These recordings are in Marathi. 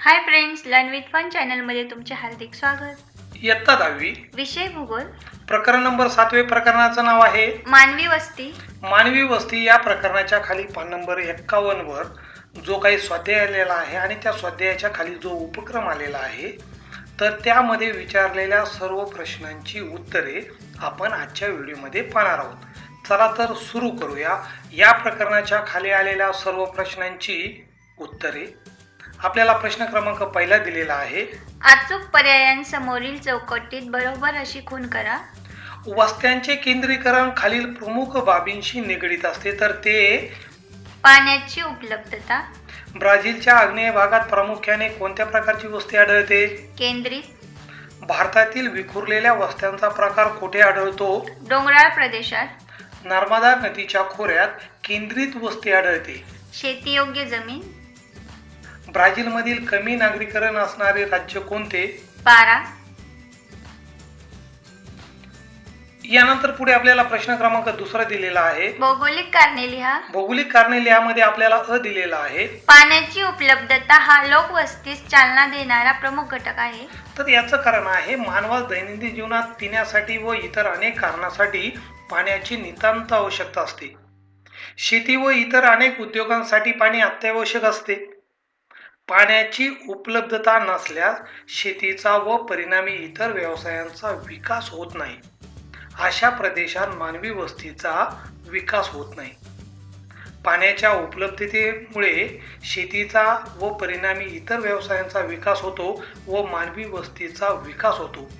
Hi friends learn with fun चॅनलमध्ये तुमचे हार्दिक स्वागत. इयत्ता दहावी. विषय भूगोल. प्रकरण नंबर सातवे प्रकरणाचं नाव आहे. मानवी वस्ती. मानवी वस्ती या प्रकरणाच्या खाली पान नंबर एक्कावन्न वर जो काही स्वाध्याय आलेला आहे आणि त्या स्वाध्यायाच्या खाली जो उपक्रम आलेला आहे तर त्यामध्ये विचारलेल्या सर्व प्रश्नांची उत्तरे आपण आजच्या व्हिडिओमध्ये पाहणार आहोत. चला तर सुरू करूया. या प्रकरणाच्या खाली आलेल्या सर्व प्रश्नांची उत्तरे आपल्याला प्रश्न क्रमांक पहिला दिलेला आहे. अचूक पर्यायांसमोरील चौकटीत बरोबर अशी खूण करा. वस्त्यांचे केंद्रीकरण खालील प्रमुख बाबींशी निगडीत असते तर ते पाण्याची उपलब्धता. ब्राझीलच्या आग्नेय भागात प्रामुख्याने कोणत्या प्रकारची वस्ती आढळते? केंद्रित. भारतातील विखुरलेल्या वस्त्यांचा प्रकार कुठे आढळतो? डोंगराळ प्रदेशात. नर्मदा नदीच्या खोऱ्यात केंद्रित वस्ती आढळते. शेतीयोग्य जमीन. ब्राझीलमधील कमी नागरीकरण असणारे राज्य कोणते? पारा यानंतर पुढे आपल्याला प्रश्न क्रमांक दुसरा दिलेला आहे. भौगोलिक कारणे लिहा भौगोलिक कारणे लिहामध्ये आपल्याला अ दिलेला आहे. पाण्याची उपलब्धता हा लोकवस्तीस चालना देणारा प्रमुख घटक आहे. तर याचं कारण आहे मानवास दैनंदिन जीवनात पिण्यासाठी व इतर अनेक कारणासाठी पाण्याची नितांत आवश्यकता असते. शेती व इतर अनेक उद्योगांसाठी पाणी अत्यावश्यक असते. पाण्याची उपलब्धता नसल्यास शेतीचा व परिणामी इतर व्यवसायांचा विकास होत नाही. अशा प्रदेशात मानवी वस्तीचा विकास होत नाही. पाण्याच्या उपलब्धतेमुळे शेतीचा व परिणामी इतर व्यवसायांचा विकास होतो व मानवी वस्तीचा विकास होतो.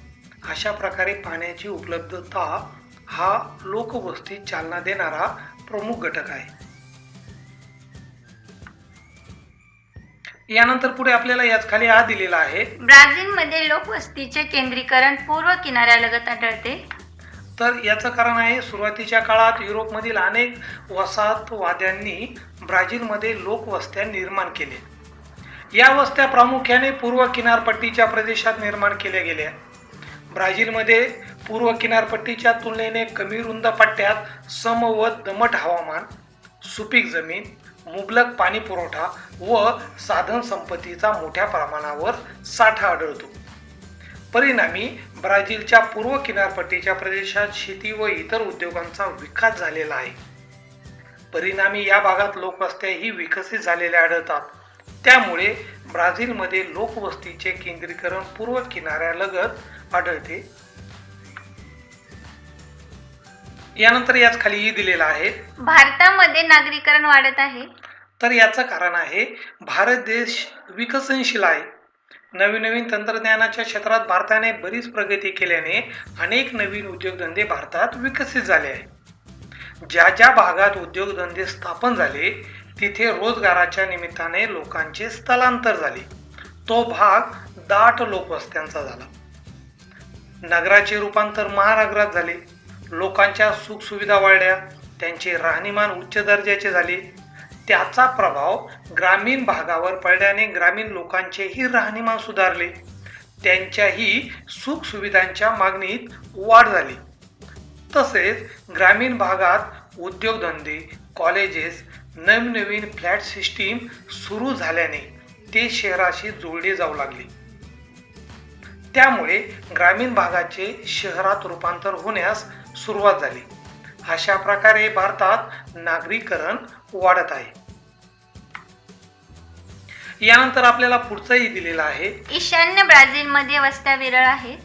अशा प्रकारे पाण्याची उपलब्धता हा लोकवस्तीत चालना देणारा प्रमुख घटक आहे. यानंतर पुढे आपल्याला याच खाली हा दिलेला आहे. ब्राझीलमध्ये लोकवस्तीचे केंद्रीकरण पूर्व किनाऱ्यालगत आढळते. तर याचं कारण आहे सुरुवातीच्या काळात युरोपमधील अनेक वसाहतवाद्यांनी ब्राझीलमध्ये लोकवस्त्या निर्माण केल्या. या वस्त्या प्रामुख्याने पूर्व किनारपट्टीच्या प्रदेशात निर्माण केल्या गेल्या. ब्राझीलमध्ये पूर्व किनारपट्टीच्या तुलनेने कमी रुंद पट्ट्यात सम व दमट हवामान सुपीक जमीन मुबलक पाणी पुरवठा व साधन संपत्तीचा मोठ्या प्रमाणावर साठा आढळतो. परिणामी ब्राझीलच्या पूर्व किनारपट्टीच्या प्रदेशात शेती व इतर उद्योगांचा विकास झालेला आहे. परिणामी या भागात लोकवस्त्याही विकसित झालेल्या आढळतात. त्यामुळे ब्राझीलमध्ये लोकवस्तीचे केंद्रीकरण पूर्व किनाऱ्यालगत आढळते. यानंतर याच खाली दिलेला आहे. भारतामध्ये नागरीकरण वाढत आहे. तर याचं कारण आहे भारत देश विकसनशील आहे. नवीन नवीन तंत्रज्ञानाच्या क्षेत्रात भारताने बरीच प्रगती केल्याने अनेक नवीन उद्योगधंदे भारतात विकसित झाले आहे ज्या ज्या भागात उद्योगधंदे स्थापन झाले तिथे रोजगाराच्या निमित्ताने लोकांचे स्थलांतर झाले. तो भाग दाट लोकवस्त्यांचा झाला. नगराचे रूपांतर महानगरात झाले. लोकांच्या सुखसुविधा वाढल्या त्यांचे राहणीमान उच्च दर्जाचे झाले. त्याचा प्रभाव ग्रामीण भागावर पडल्याने ग्रामीण लोकांचेही राहणीमान सुधारले. त्यांच्याही सुखसुविधांच्या मागणीत वाढ झाली. तसेच ग्रामीण भागात उद्योगधंदे कॉलेजेस नवनवीन फ्लॅट सिस्टीम सुरू झाल्याने ते शहराशी जोडले जाऊ लागले. त्यामुळे ग्रामीण भागाचे शहरात रूपांतर होण्यास सुरुवात झाली. अशा प्रकारे भारतात नागरीकरण वाढत आहे. यानंतर आपल्याला पुढचंही दिलेलं आहे. ईशान्य ब्राझीलमध्ये वस्त्या विरळ आहेत.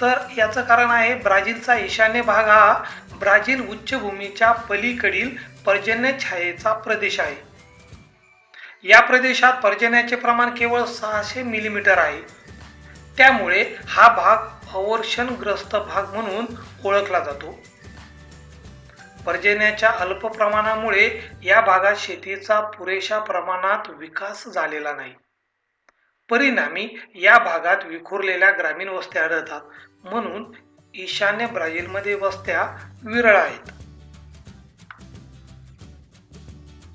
तर याचं कारण आहे ब्राझीलचा ईशान्य भाग हा ब्राझील उच्चभूमीच्या पलीकडील पर्जन्य छायेचा प्रदेश आहे. या प्रदेशात पर्जन्याचे प्रमाण केवळ सहाशे मिलीमीटर आहे. त्यामुळे हा भाग अवर्षणग्रस्त भाग म्हणून ओळखला जातो. पर्जन्याच्या अल्प प्रमाणामुळे या भागात शेतीचा पुरेशा प्रमाणात विकास झालेला नाही. परिणामी या भागात विखुरलेल्या ग्रामीण वस्त्या आढळतात. म्हणून ईशान्य ब्राझीलमध्ये वस्त्या विरळ आहेत.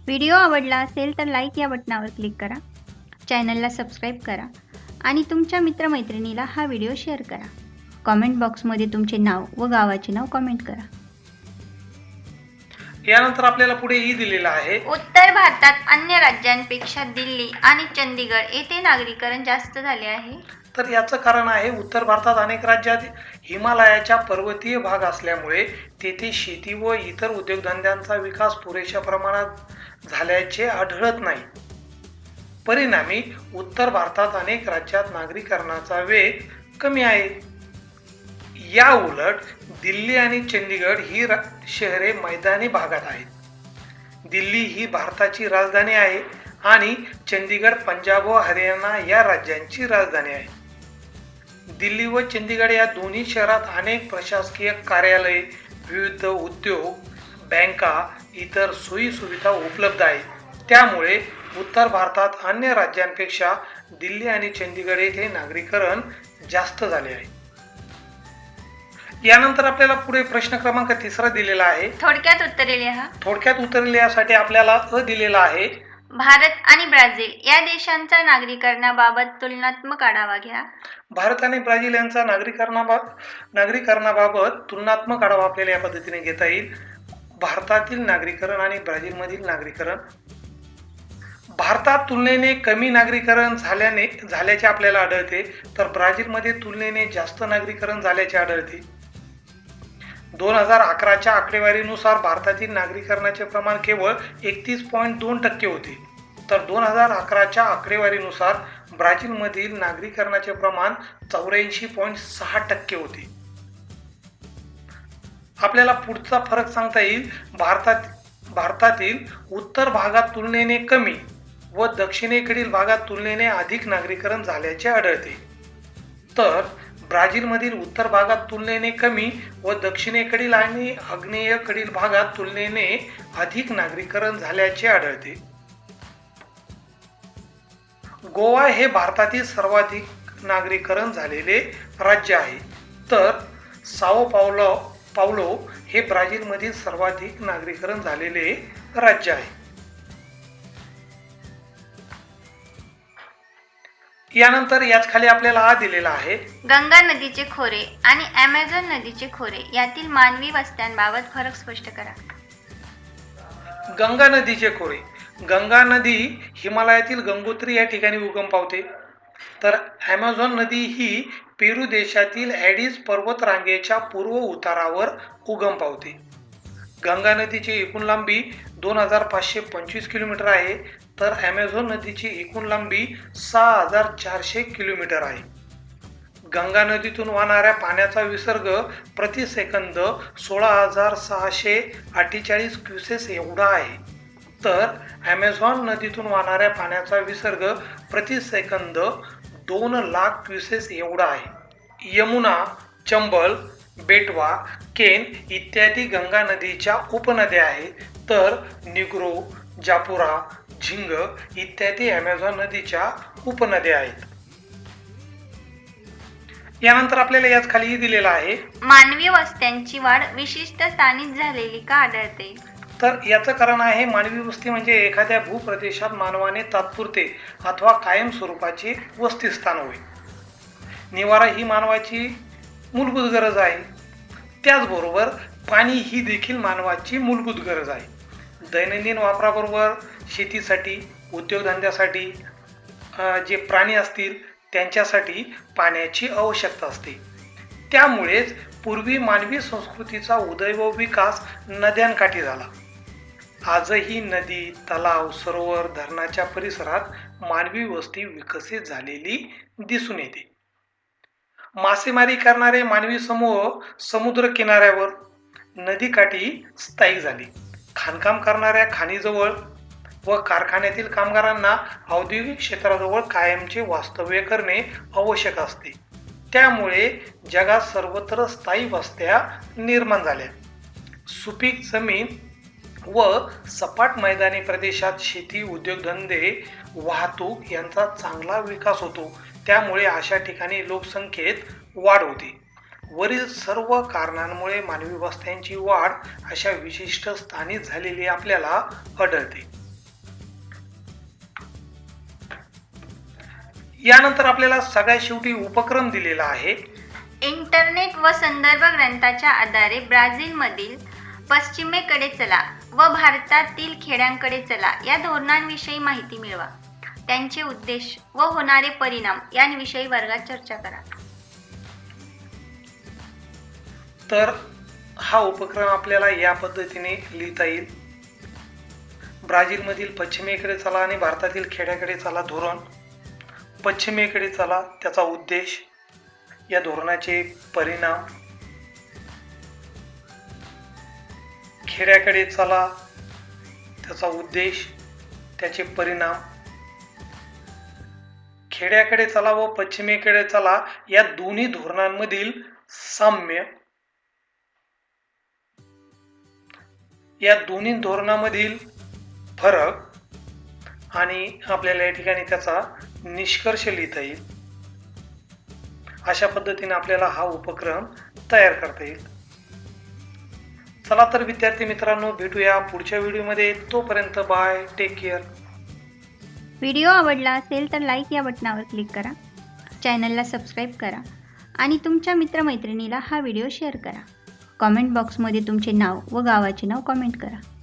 व्हिडिओ आवडला असेल तर लाईक या बटनावर क्लिक करा. चॅनलला सबस्क्राईब करा. आणि तुमच्या मित्रमैत्रिणीला हा व्हिडिओ शेअर करा. कॉमेंट बॉक्समध्ये तुमचे नाव व गावाचे नाव कॉमेंट करा. यानंतर आपल्याला पुढे ई दिलेला आहे. उत्तर भारतात अन्य राज्यांपेक्षा दिल्ली आणि चंदीगड येथे नागरीकरण जास्त झाले आहे. तर याचं कारण आहे उत्तर भारतात अनेक राज्यात हिमालयाच्या पर्वतीय भाग असल्यामुळे तेथे शेती व इतर उद्योगधंद्यांचा विकास पुरेशा प्रमाणात झाल्याचे आढळत नाही. परिणामी उत्तर भारतात अनेक राज्यात नागरीकरणाचा वेग कमी आहे. या उलट दिल्ली आणि चंदीगड ही शहरे मैदानी भागात आहेत. दिल्ली ही भारताची राजधानी आहे आणि चंदीगड पंजाब व हरियाणा या राज्यांची राजधानी आहे. दिल्ली व चंदीगड या दोन्ही शहरात अनेक प्रशासकीय कार्यालये विविध उद्योग बँका इतर सोयी सुविधा उपलब्ध आहेत. त्यामुळे उत्तर भारतात अन्य राज्यांपेक्षा दिल्ली आणि चंदीगड येथे नागरीकरण जास्त झाले आहे. यानंतर आपल्याला पुढे प्रश्न क्रमांक तिसरा दिलेला आहे. थोडक्यात उत्तरे लिहा. थोडक्यात उत्तर लिहिण्यासाठी आपल्याला अ दिलेला आहे. भारत आणि ब्राझील या देशांचा नागरीकरणाबाबत तुलनात्मक आढावा घ्या. भारत आणि ब्राझील यांचा नागरीकरणा नागरीकरणाबाबत तुलनात्मक आढावा आपल्याला या पद्धतीने घेता येईल. भारतातील नागरीकरण आणि ब्राझीलमधील नागरीकरण भारतात तुलनेने कमी नागरीकरण झाल्याने झाल्याचे आपल्याला आढळते तर ब्राझीलमध्ये तुलनेने जास्त नागरीकरण झाल्याचे आढळते. दोन हजार अकराच्या आकडेवारीनुसार भारतातील नागरीकरणाचे प्रमाण केवळ एकतीस पॉईंट दोन टक्के होते. तर दोन हजार अकराच्या आकडेवारीनुसार ब्राझीलमधील नागरीकरणाचे प्रमाण चौऱ्याऐंशी पॉईंट सहा टक्के होते. आपल्याला पुढचा फरक सांगता येईल भारतात भारतातील उत्तर भागात तुलनेने कमी व दक्षिणेकडील भागात तुलनेने अधिक नागरीकरण झाल्याचे आढळते. तर ब्राझीलमधील उत्तर भागात तुलनेने कमी व दक्षिणेकडील आणि आग्नेयकडील भागात तुलनेने अधिक नागरीकरण झाल्याचे आढळते. गोवा हे भारतातील सर्वाधिक नागरीकरण झालेले राज्य आहे. तर साओ पावलो पावलो हे ब्राझीलमधील सर्वाधिक नागरीकरण झालेले राज्य आहे. यानंतर याच खाली आपल्याला हा दिलेला आहे. गंगा नदीचे खोरे आणि ॲमेझॉन नदीचे खोरे यातील मानवी वस्त्यांबाबत फरक स्पष्ट करा. गंगा नदीचे खोरे. गंगा नदी हिमालयातील गंगोत्री या ठिकाणी उगम पावते. तर ॲमेझॉन नदी ही पेरू देशातील ॲडिस पर्वत रांगेच्या पूर्व उतारावर उगम पावते. गंगा नदीची एकूण लांबी दोन हजार पाचशे पंचवीस किलोमीटर आहे. तर ॲमेझॉन नदीची एकूण लांबी सहा हजार चारशे किलोमीटर आहे. गंगा नदीतून वाहणाऱ्या पाण्याचा विसर्ग प्रति सेकंद सोळा हजार सहाशे अठ्ठेचाळीस क्युसेस एवढा आहे. तर ॲमेझॉन नदीतून वाहणाऱ्या पाण्याचा विसर्ग प्रति सेकंद दोन लाख क्युसेस एवढा आहे. यमुना चंबल बेटवा केन इत्यादी गंगा नदीच्या उपनद्या आहेत. तर निग्रो जापुरा झिंग इत्यादी ॲमेझॉन नदीच्या उपनद्या आहेत. यानंतर आपल्याला याच खाली दिलेला आहे. मानवी वस्त्यांची वाढ विशिष्ट स्थानिक झालेली का आढळते? तर याचं कारण आहे मानवी वस्ती म्हणजे एखाद्या भूप्रदेशात मानवाने तात्पुरते अथवा कायम स्वरूपाचे वस्तीस्थान होय. निवारा ही मानवाची मूलभूत गरज आहे. त्याचबरोबर पाणी ही देखील मानवाची मूलभूत गरज आहे. दैनंदिन वापराबरोबर शेतीसाठी उद्योगधंद्यासाठी जे प्राणी असतील त्यांच्यासाठी पाण्याची आवश्यकता असते. त्यामुळेच पूर्वी मानवी संस्कृतीचा उदय व विकास नद्यांकाठी झाला. आजही नदी तलाव सरोवर धरणाच्या परिसरात मानवी वस्ती विकसित झालेली दिसून येते. मासेमारी करणारे मानवी समूह समुद्र किनाऱ्यावर नदीकाठी स्थायिक झाले. खाणकाम करणाऱ्या खाणीजवळ व कारखान्यातील कामगारांना औद्योगिक क्षेत्राजवळ कायमचे वास्तव्य करणे आवश्यक असते. त्यामुळे जगात सर्वत्र स्थायी वस्त्या निर्माण झाल्या. सुपीक जमीन व सपाट मैदानी प्रदेशात शेती उद्योगधंदे वाहतूक यांचा चांगला विकास होतो. त्यामुळे अशा ठिकाणी लोकसंख्येत वाढ होते. वरील सर्व कारणांमुळे मानवी वस्त्यांची वाढ अशा विशिष्ट स्थानी झालेली आपल्याला आढळते. यानंतर आपल्याला सगळ्यात शेवटी उपक्रम दिलेला आहे. इंटरनेट व संदर्भ ग्रंथाच्या आधारे ब्राझीलमधील पश्चिमेकडे चला व भारतातील खेड्यांकडे चला या धोरणांविषयी माहिती मिळवा. त्यांचे उद्देश व होणारे परिणाम यांविषयी वर्गात चर्चा करा. तर हा उपक्रम आपल्याला या पद्धतीने लिहिता येईल. ब्राझीलमधील पश्चिमेकडे चला आणि भारतातील खेड्याकडे चला धोरण. पश्चिमेकडे चला त्याचा उद्देश या धोरणाचे परिणाम. खेड्याकडे चला त्याचा उद्देश त्याचे परिणाम. खेड्याकडे चला व पश्चिमेकडे चला या दोन्ही धोरणांमधील साम्य. या दोन्ही धोरणामधील फरक आणि आपल्याला या ठिकाणी त्याचा निष्कर्ष लिहिता येईल. अशा पद्धतीने आपल्याला हा उपक्रम तयार करता येईल. चला तर विद्यार्थी मित्रांनो भेटूया पुढच्या व्हिडिओमध्ये. तोपर्यंत बाय टेक केअर. व्हिडिओ आवडला असेल तर लाईक या बटनावर क्लिक करा. चॅनलला सबस्क्राईब करा आणि तुमच्या मित्रमैत्रिणीला हा व्हिडिओ शेअर करा. कॉमेंट बॉक्समध्ये तुमचे नाव व गावाचे नाव कॉमेंट करा.